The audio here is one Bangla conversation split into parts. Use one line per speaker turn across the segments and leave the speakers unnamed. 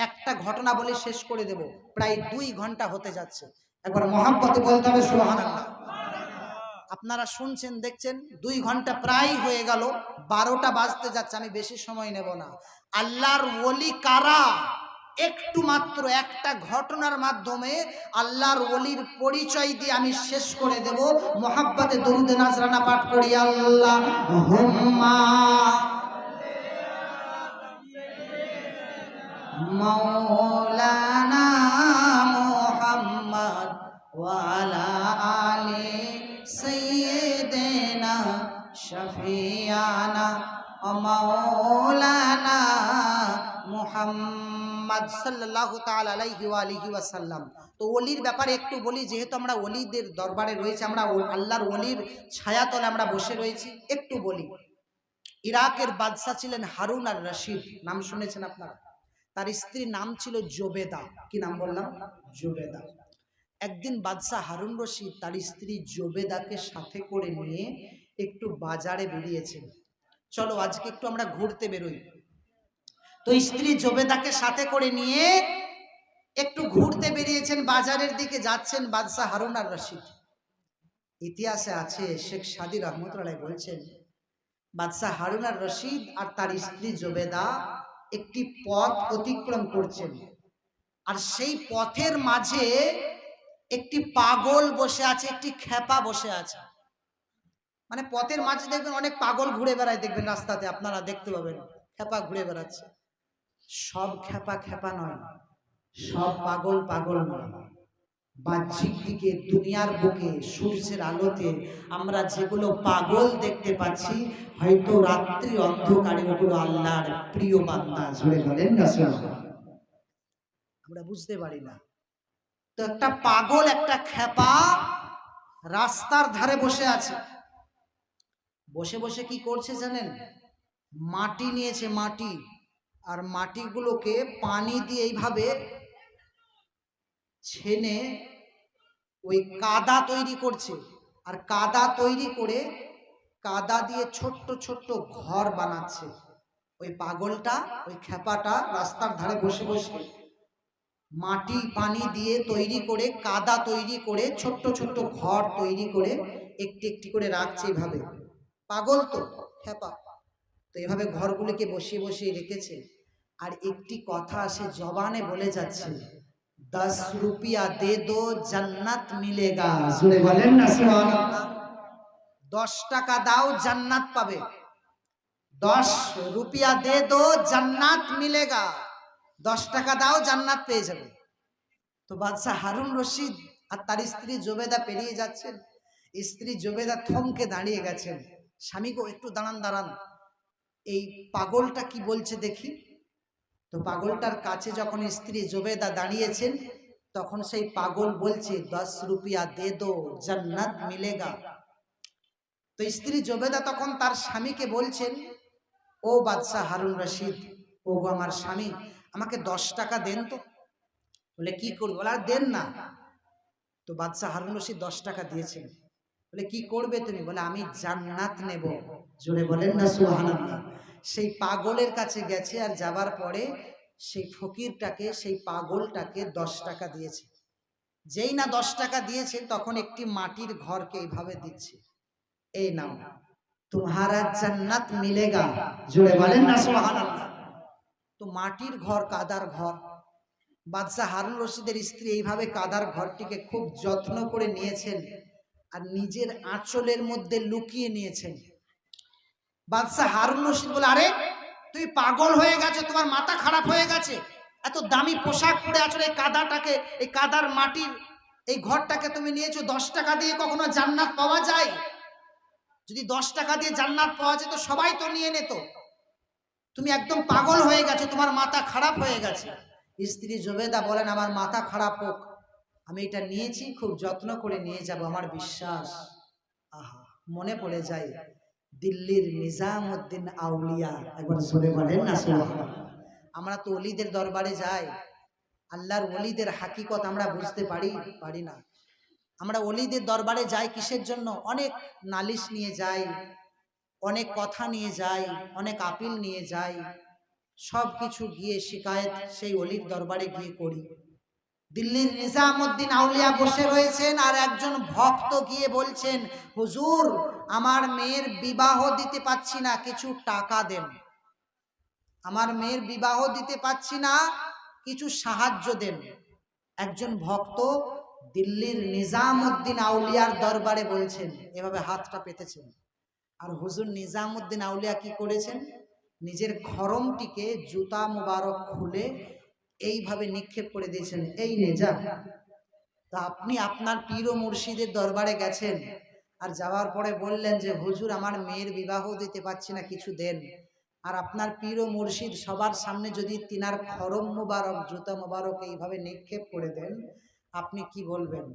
একটা ঘটনা বলে শেষ করে দেব। প্রায় দুই ঘণ্টা হতে যাচ্ছে। একবার মহাব্বতে বলতে হবে আপনারা শুনছেন, দেখছেন, দুই ঘণ্টা প্রায় হয়ে গেল। বারোটা বাজতে যাচ্ছে, আমি বেশি সময় নেব না। আল্লাহর ওলি কারা? একটু মাত্র একটা ঘটনার মাধ্যমে আল্লাহর ওলির পরিচয় দিয়ে আমি শেষ করে দেব। মোহাব্বতে দরুদে নাজরানা পাঠ করি, আল্লাহ হুম্মা। তো ওলির ব্যাপারে একটু বলি, যেহেতু আমরা ওলিদের দরবারে রয়েছে, আমরা আল্লাহর ওলির ছায়াতলে আমরা বসে রয়েছি, একটু বলি। ইরাকের বাদশা ছিলেন হারুন আর রশিদ, নাম শুনেছেন আপনারা? তার স্ত্রীর নাম ছিল জোবেদা। কি নাম বললাম? জোবেদা। একদিন বাদশাহ হারুন রশিদ তার স্ত্রী জোবেদাকে সাথে করে নিয়ে একটু বাজারে বেরিয়েছেন। চলো, আজকে একটু আমরা ঘুরতে বেরোই। তো স্ত্রী জোবেদাকে সাথে করে নিয়ে একটু ঘুরতে বেরিয়েছেন বাজারের দিকে, যাচ্ছেন বাদশাহ হারুন আর রশিদ। ইতিহাসে আছে, শেখ সাদি রহমতুল্লাহ বলছেন, বাদশাহ হারুন আর রশিদ আর তার স্ত্রী জোবেদা একটি পথ অতিক্রম করছেন। আর সেই পথের মাঝে একটি পাগল বসে আছে, একটি খেপা বসে আছে। মানে পথের মাঝে দেখবেন অনেক পাগল ঘুরে বেড়ায়, দেখবেন রাস্তাতে, আপনারা দেখতে পাবেন। খেপা ঘুরে বেড়াচ্ছে। সব খেপা খেপা নয়, সব পাগল পাগল নয়। বাহ্যিক দিকে, দুনিয়ার বুকে, সূর্যের আলোতে আমরা যেগুলো পাগল দেখতে পাচ্ছি, হয়তো রাত্রি অন্ধকারে ওগুলো আল্লাহর প্রিয় বান্দা জুড়ে বলেন না। আমরা বুঝতে পারি না। তো একটা পাগল, একটা খেপা রাস্তার ধারে বসে আছে। বসে বসে কি করছে জানেন? মাটি নিয়েছে, মাটি। আর মাটিগুলোকে পানি দিয়ে এইভাবে ছেনে ওই কাদা তৈরি করছে। আর কাদা তৈরি করে কাদা দিয়ে ছোট্ট ছোট্ট ঘর বানাচ্ছে। ওই পাগলটা, ওই খেপাটা রাস্তার ধারে বসে বসে। মাটি, পানি দিয়ে তৈরি করে, কাদা তৈরি করে, ছোট্ট ছোট্ট ঘর তৈরি করে একটি একটি করে রাখছে এভাবে। পাগল তো খেপা তো এভাবে ঘরগুলিকে বসিয়ে বসিয়ে রেখেছে। আর একটি কথা সে জবানে বলে যাচ্ছে। দশ রুপিয়া দে দো জান্নাত মিলেগা। জুড়ে বলেন না সুবহানাল্লাহ। দশ টাকা দাও জান্নাত পাবে। দশ রুপিয়া দে দো জান্নাত মিলেগা। দশ টাকা দাও জান্নাত পেয়ে যাবে। তো বাদশাহ হারুন রশিদ আর তার স্ত্রী জোবেদা পেরিয়ে যাচ্ছেন। স্ত্রী জোবেদা থমকে দাঁড়িয়ে গেছেন। স্বামী গো একটু দাঁড়ান দাঁড়ান। এই পাগলটা কি বলছে দেখি। তো পাগলটার কাছে যখন স্ত্রী জোবেদা দাঁড়িয়েছেন, তখন সেই পাগল বলছে, দশ রুপিয়া দে দো, জান্নাত মিলেগা। তো স্ত্রী জোবেদা তখন তার স্বামীকে বলছেন, ও বাদশাহ হারুন রশিদ, ও গো আমার স্বামী, আমাকে দশ টাকা দেন তো। বলে, কি করব? বলে, আর দেন না। তো বাদশাহ হারুন রশিদ দশ টাকা দিয়েছেন। বলে, কি করবে তুমি? বলে, আমি জান্নাত নেব। জোরে বলেন না, সুবহানাল্লাহ। সেই পাগলের কাছে গেছে আর যাবার পরে সেই ফকিরটাকে, সেই পাগলটাকে দশ টাকা দিয়েছে। যেই না দশ টাকা দিয়েছে তখন একটি মাটির ঘরকে এইভাবে দিচ্ছে। এই নাও তোমারা জান্নাত মিলেগা। জোরে বলেন না তো মাটির ঘর, কাদার ঘর। বাদশাহ হারুন রশিদের স্ত্রী এইভাবে কাদার ঘরটিকে খুব যত্ন করে নিয়েছেন আর নিজের আঁচলের মধ্যে লুকিয়ে নিয়েছেন। বাদশাহ হারুন রশিদ বলে, আরে, তুই পাগল হয়ে গেছে, তোমার মাথা খারাপ হয়ে গেছে। এত দামি পোশাক পরে আছো এই কাদাটাকে, এই কাদার মাটির এই ঘরটাকে তুমি নিয়েছো, দশ টাকা দিয়ে কখনো জান্নাত পাওয়া যায়? যদি দশ টাকা দিয়ে জান্নাত পাওয়া যেত, সবাই তো নিয়ে নিত। তুমি একদম পাগল হয়ে গেছো, তোমার মাথা খারাপ হয়ে গেছে। স্ত্রী জোবেদা বলেন, আমার মাথা খারাপ হোক, আমি এটা নিয়েছি, খুব যত্ন করে নিয়ে যাব, আমার বিশ্বাস। আহা, মনে পড়ে যায় দিল্লির নিজামউদ্দিন আউলিয়া একবার জোরে বলেন না। আমরা তো অলিদের দরবারে যাই আল্লাহর অলিদের হাকিকত আমরা বুঝতে পারি পারি না। আমরা অলিদের দরবারে যাই কিসের জন্য? অনেক নালিশ নিয়ে যাই অনেক কথা নিয়ে যাই অনেক আপিল নিয়ে যাই সব কিছু গিয়ে শিকায়ত সেই অলির দরবারে গিয়ে করি। দিল্লির নিজামুদ্দিন আউলিয়া বসে রয়েছেন আর একজন ভক্ত গিয়ে বলছেন হুজুর আমার মেয়ের বিবাহ দিতে পাচ্ছি না, কিছু টাকা দেন। আমার মেয়ের বিবাহ দিতে পাচ্ছি না, কিছু সাহায্য দেন। একজন ভক্ত দিল্লির নিজামুদ্দিন আউলিয়ার দরবারে বলছেন, এভাবে হাতটা পেতেছেন। আর হুজুর নিজামুদ্দিন আউলিয়া কি করেছেন? নিজের খরমটিকে জুতা মুবারক খুলে এইভাবে নিক্ষেপ করে দিয়েছেন। এই নেজা তা আপনি আপনার পীর ও মুর্শিদের দরবারে গেছেন আর যাওয়ার পরে বললেন যে, হুজুর, আমার মেয়ের বিবাহ দিতে পারছি না, কিছু দেন। আর আপনার পীর ও মুর্শিদ সবার সামনে যদি তিনার খরম মুবারক, জুতা মুবারক এইভাবে নিক্ষেপ করে দেন, আপনি কি বলবেন?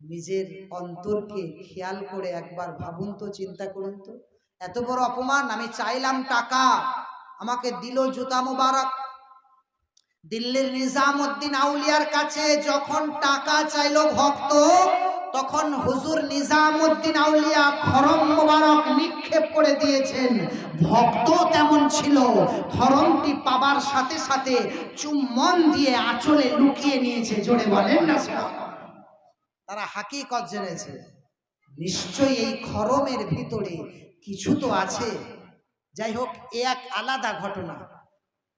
নিজের অন্তরকে খেয়াল করে একবার ভাবুন তো, চিন্তা করুন তো। এত বড় অপমান, আমি চাইলাম টাকা, আমাকে দিল জুতা মুবারক। দিল্লির নিজামুদ্দিন আউলিয়ার কাছে যখন টাকা চাইল ভক্ত তখন হুজুর নিজামুদ্দিন আউলিয়া খরম মোবারক নিক্ষেপ করে দিয়েছেন। ভক্ত তেমন ছিল। খরমটি পাবার সাথে সাথে চুম্বন দিয়ে আঁচলে লুকিয়ে নিয়েছে। জোরে বলেন না। তারা হাকিকত জেনেছে। নিশ্চয়ই এই খরমের ভিতরে কিছু তো আছে। যাই হোক, এ এক আলাদা ঘটনা।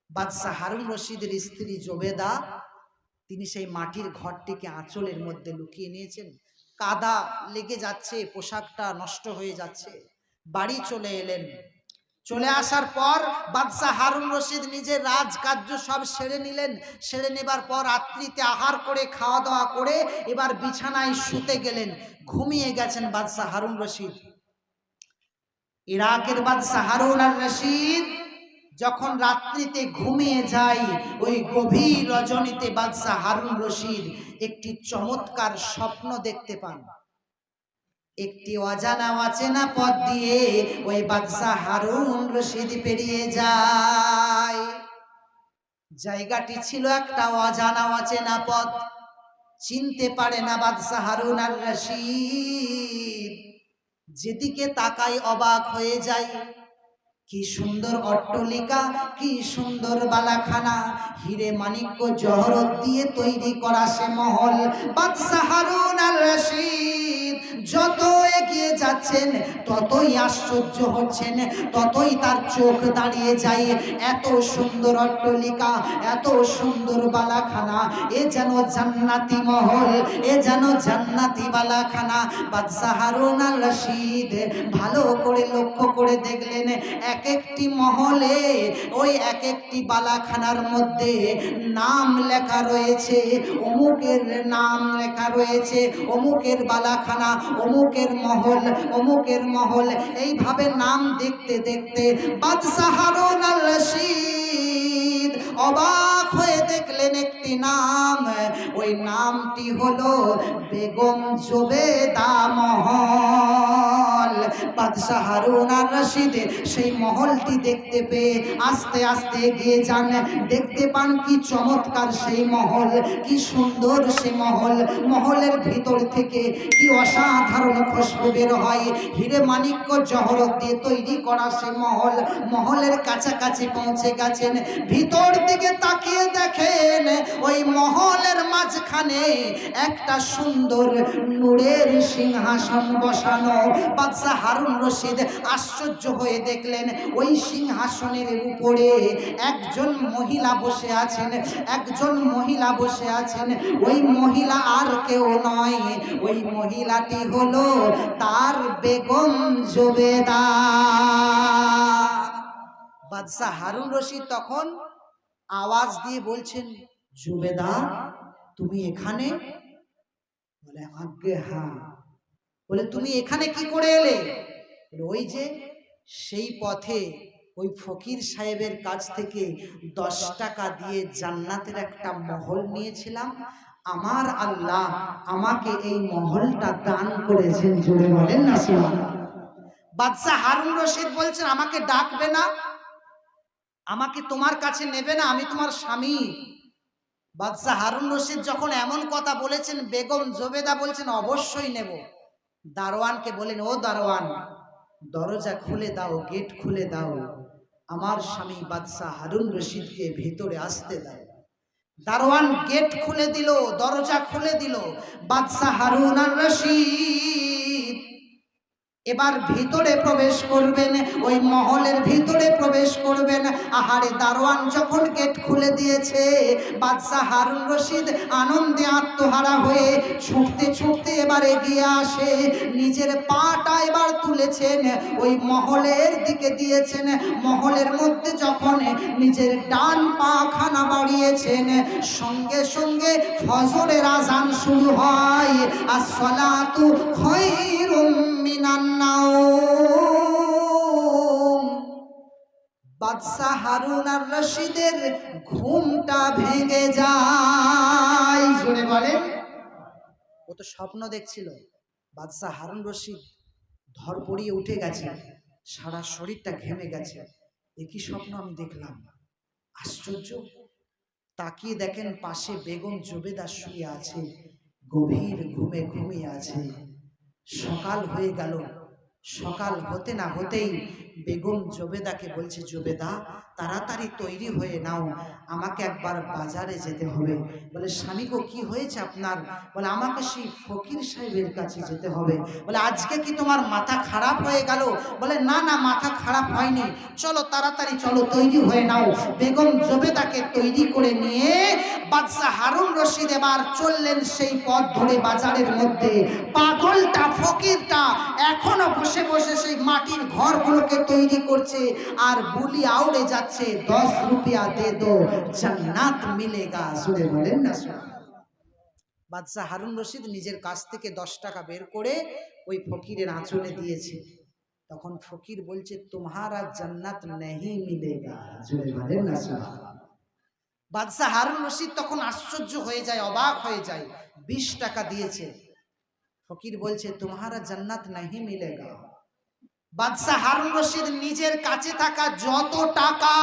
বাদশাহ হারুন রশিদের স্ত্রী জোবেদা, তিনি সেই মাটির ঘরটিকে আঁচলের মধ্যে লুকিয়ে নিয়েছেন। কাদা লেগে যাচ্ছে, পোশাকটা নষ্ট হয়ে যাচ্ছে। বাড়ি চলে এলেন। চলে আসার পর বাদশাহ হারুন রশিদ নিজের রাজকার্য সব সেরে নিলেন। সেরে নেবার পর রাত্রিতে আহার করে খাওয়া দাওয়া করে এবার বিছানায় শুতে গেলেন। ঘুমিয়ে গেছেন বাদশাহ হারুন রশিদ। ইরাকের বাদশাহ হারুন আর রশিদ যখন রাত্রিতে ঘুমিয়ে যায় ওই গভীর রজনীতে বাদশাহ হারুন রশিদ একটি চমৎকার স্বপ্ন দেখতে পান। একটি অজানা অচেনা পথ দিয়ে ওই বাদশাহ হারুন রশিদ পেরিয়ে যায়। জায়গাটি ছিল একটা অজানা অচেনা পথ। চিনতে পারে না বাদশাহ হারুন আর রশিদ। যেদিকে তাকাই অবাক হয়ে যায়। কি সুন্দর অট্টলিকা, কি সুন্দর বালাখানা, হিরে মানিক্য জহরত দিয়ে তৈরি করা সে মহল। বাদশাহারুন আল রশিদ। যত এগিয়ে যাচ্ছেন, ততই আশ্চর্য হচ্ছেন, ততই তার চোখ দাঁড়িয়ে যায়। এত সুন্দর অট্টলিকা, এত সুন্দর বালাখানা, এ যেন জান্নাতি মহল, এ যেন জান্নাতি বালাখানা। বাদশাহ আর রশিদ ভালো করে লক্ষ্য করে দেখলেন এক একটি মহলে, ওই এক একটি বালাখানার মধ্যে নাম লেখা রয়েছে, অমুকের নাম লেখা রয়েছে, অমুকের বালাখানা অমুকের মহল অমুকের মহল। এইভাবে নাম দেখতে দেখতে অবাক হয়ে দেখলেন একটি নাম। ওই নামটি হলো বেগম জোবেদা মহল। বাদশাহ হারুন আর রশিদ সেই মহলটি দেখতে পেয়ে আস্তে আস্তে এগিয়ে যান। দেখতে পান কি চমৎকার সেই মহল, কি সুন্দর সে মহল। মহলের ভিতর থেকে কি অসাধারণ খুশবু বের হয়। হিরে মানিক্য জহরত দিয়ে তৈরি করা সে মহল, মহলের কাছাকাছি পৌঁছে গেছেন। ভিতর দিকে তাকিয়ে দেখেন ওই মহলের মাঝখানে একটা সুন্দর নূরের সিংহাসন বসানো। বাদশাহ হারুন রশিদ আশ্চর্য হয়ে দেখলেন, ওই সিংহাসনের উপরে একজন মহিলা বসে আছেন, একজন মহিলা বসে আছেন। ওই মহিলা আর কেউ নয়, ওই মহিলাটি হলো তার বেগম জোবেদা। বাদশাহ হারুন রশিদ তখন আওয়াজ দিয়ে বলছেন, জুবেদা, তুমি এখানে? বলে, আজ্ঞে হ্যাঁ। বলে, তুমি এখানে কি করে এলে? ওই যে সেই পথে ওই ফকির সাহেবের কাছ থেকে দশ টাকা দিয়ে জান্নাতের একটা মহল নিয়েছিলাম। আমার আল্লাহ আমাকে এই মহলটা দান করেছেন জুড়ে বলেন না বাদশাহ হারুন রশিদ বলছেন, আমাকে ডাকবে না, আমাকে তোমার কাছে নেবে না, আমি তোমার স্বামী। বাদশাহ হারুন রশিদ যখন এমন কথা বলেছেন, বেগম জোবেদা বলছেন, অবশ্যই নেব। দারোয়ানকে বলেন, ও দারোয়ান, দরজা খুলে দাও, গেট খুলে দাও। আমার স্বামী বাদশাহ হারুন রশিদকে ভেতরে আসতে দাও। দারোয়ান গেট খুলে দিল, দরজা খুলে দিল। বাদশাহ হারুন আর রশিদ এবার ভিতরে প্রবেশ করবেন, ওই মহলের ভিতরে প্রবেশ করবেন। আহারে দারোয়ান যখন গেট খুলে দিয়েছে, বাদশাহ হারুন রশিদ আনন্দে আত্মহারা হয়ে ছুটতে ছুটতে এবার এগিয়ে আসে। নিজের পাটা এবার তুলেছেন, ওই মহলের দিকে দিয়েছেন। মহলের মধ্যে যখন নিজের ডান পা খানা বাড়িয়েছেন, সঙ্গে সঙ্গে ফজরের আজান শুরু হয়। আর সলাতু খৈরুম মিনান বাদশাহ হারুন আর রশিদের ঘুমটা ভেঙে যায়। জোরে বলেন। ও তো স্বপ্ন দেখছিল। বাদশাহ হারুন রশিদ ধর পড়িয়ে উঠে গেছে। সারা শরীরটা ঘেমে গেছে। একই স্বপ্ন আমি দেখলাম? আশ্চর্য। তাকিয়ে দেখেন পাশে বেগম জবেদা শুয়ে আছে। গভীর ঘুমে ঘুমিয়ে আছে। সকাল হয়ে গেল। সকাল হতে না হতেই বেগম জবেদাকে বলছে, জবেদা, তাড়াতাড়ি তৈরি হয়ে নাও, আমাকে একবার বাজারে যেতে হবে। বলে, স্বামী গো, কি হয়েছে আপনার? বলে, আমাকে সেই ফকির সাহেবের কাছে যেতে হবে। বলে, আজকে কি তোমার মাথা খারাপ হয়ে গেল? বলে, না না, মাথা খারাপ হয়নি। চলো, তাড়াতাড়ি চলো, তৈরি হয়ে নাও। বেগম জবেদাকে তৈরি করে নিয়ে বাদশাহ হারুন রশিদ এবার চললেন সেই পথ ধরে বাজারের মধ্যে। পাগলটা, ফকিরটা, এখনও বসে বসে সেই মাটির ঘরগুলোকে তৈরি করছে, আর বুলি আউড়ে যাচ্ছে, দশ রুপিয়া দে দো, জান্নাত মিলেগা। জুড়ে বলেন না বাদশাহ হারুন রশিদ নিজের কাছ থেকে দশ টাকা বের করে ওই ফকিরের আঁচলে দিয়েছে। তখন ফকির বলছে, তোমারা জান্নাত নেহি মিলেগা। জুড়ে বলেন না বাদশাহ হারুন রশিদ তখন আশ্চর্য হয়ে যায়, অবাক হয়ে যায়। বিশ টাকা দিয়েছে। ফকির বলছে, তোমারা জান্নাত নাহি মিলেগা। বাদশাহ হারুন রশিদ নিজের কাছে থাকা যত টাকা,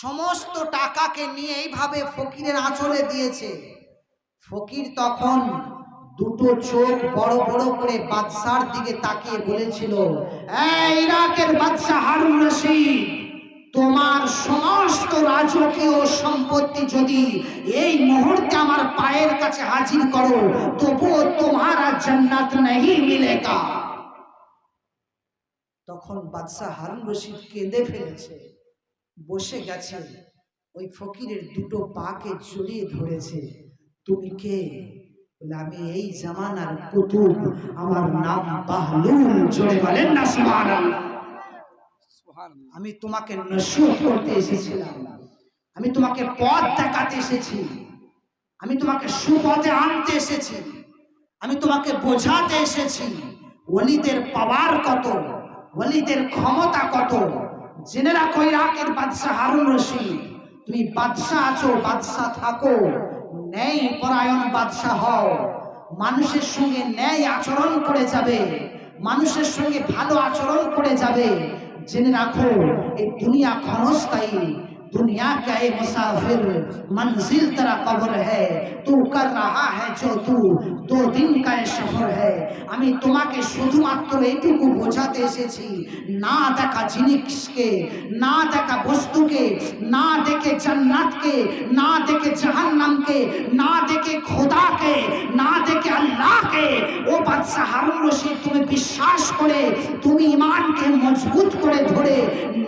সমস্ত টাকাকে নিয়ে এইভাবে ফকিরের আঁচলে দিয়েছে। ফকির তখন দুটো চোখ বড় বড় করে বাদশার দিকে তাকিয়ে বলেছিল ইরাকের বাদশাহ হারুন রশিদ, তোমার সমস্ত রাজকীয় সম্পত্তি যদি এই মুহূর্তে আমার পায়ের কাছে হাজির করো, তবুও তোমার জান্নাত নেই মিলেগা। তখন বাদশাহ হারুন রশিদ কেঁদে ফেলেছে। বসে গেছে। ওই ফকিরের দুটো পাকে জড়িয়ে ধরেছে। তুমি কে? আমি এই জামানার কুতুব আমার নাম বাহলুল জোরে বলেন না সুবহানাল্লাহ। আমি তোমাকে নসিহত করতে এসেছিলাম। আমি তোমাকে পথ দেখাতে এসেছি। আমি তোমাকে সুপথে আনতে এসেছি। আমি তোমাকে বোঝাতে এসেছি। ওলিদের পাওয়ার কত? ওলিদের ক্ষমতা কত? জেনে রাখো ইরাকের বাদশাহ হারুন রশিদ। তুমি বাদশাহ আছো, বাদশাহ থাকো। ন্যায় পরায়ণ বাদশাহ হও। মানুষের সঙ্গে ন্যায় আচরণ করে যাবে। মানুষের সঙ্গে ভালো আচরণ করে যাবে। জেনে রাখো, এই দুনিয়া ক্ষণস্থায়ী। दुनिया का ये मुसाफिर मंजिल तेरा कब्र है तू कर रहा है जो तू दो दिन का ये সফর है আমি তোমাকে শুধুমাত্র এইটুকু বোঝাতে এসেছি না দেখা জিনিসকে না দেখা বস্তুকে না দেখে জান্নাতকে না দেখে জাহান্নামকে না দেখে খোদাকে না দেখে আল্লাহকে ও বাচ্চা হারুন রশিদ, তুমি বিশ্বাস করে, তুমি ইমানকে মজবুত করে ধরে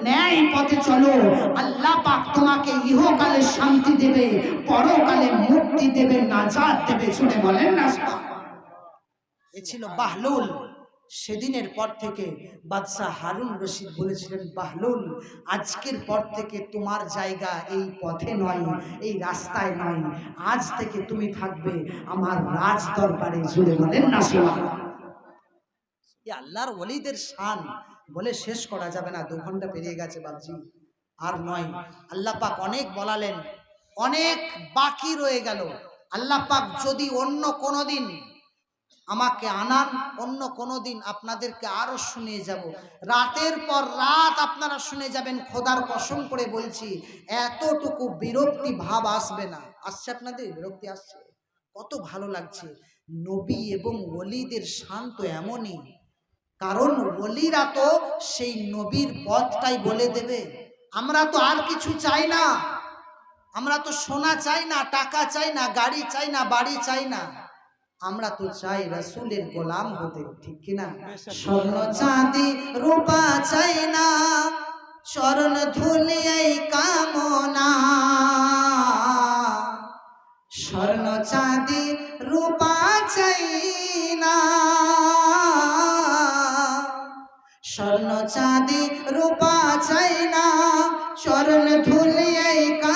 ন্যায় পথে চলো। আল্লাহ পাক তোমাকে ইহকালে শান্তি দেবে, পরকালে মুক্তি দেবে, নাজাত দেবে। শুনে বলেন না এ ছিল বাহলুল। সেদিনের পর থেকে বাদশাহ হারুন রশিদ বলেছিলেন বাহলুল আজকের পর থেকে তোমার জায়গা এই পথে নয়, এই রাস্তায় নয়। আজ থেকে তুমি থাকবে আমার রাজ দরবারে জুড়ে বলেন না শোনা এ আল্লাহর ওলিদের শান বলে শেষ করা যাবে না, দু ঘণ্টা পেরিয়ে গেছে বাবজি আর নয়, আল্লাহ পাক অনেক বলালেন, অনেক বাকি রয়ে গেল। আল্লাহ পাক যদি অন্য কোনো দিন আমাকে আনান, অন্য কোনো দিন আপনাদেরকে আরও শুনিয়ে যাব। রাতের পর রাত আপনারা শুনে যাবেন, খোদার কসম করে বলছি, এতটুকু বিরক্তি ভাব আসবে না। আসছে আপনাদের? বিরক্তি আসছে? কত ভালো লাগছে। নবী এবং ওলিদের শান্ত এমনই। কারণ ওলিরা তো সেই নবীর পথটাই বলে দেবে। আমরা তো আর কিছু চাই না। আমরা তো সোনা চাই না, টাকা চাই না, গাড়ি চাই না, বাড়ি চাই না। আমরা তো চাই রসুলের গোলাম হতে ঠিক কিনা? স্বর্ণ চাঁদি রূপা চাই না চরণ ধুলি এই কামনা। স্বর্ণ চাঁদি রূপা চাই না স্বর্ণ চাঁদি রূপা চাই না চরণ ধুলি এই কামনা।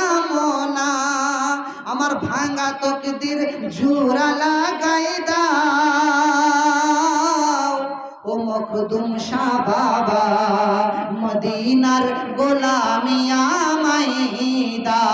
ভাঙা তকদির ঝুরা লাগাই দাও। ও মখদুম শাহ বাবা মদিনার গোলামিয়া মাইদা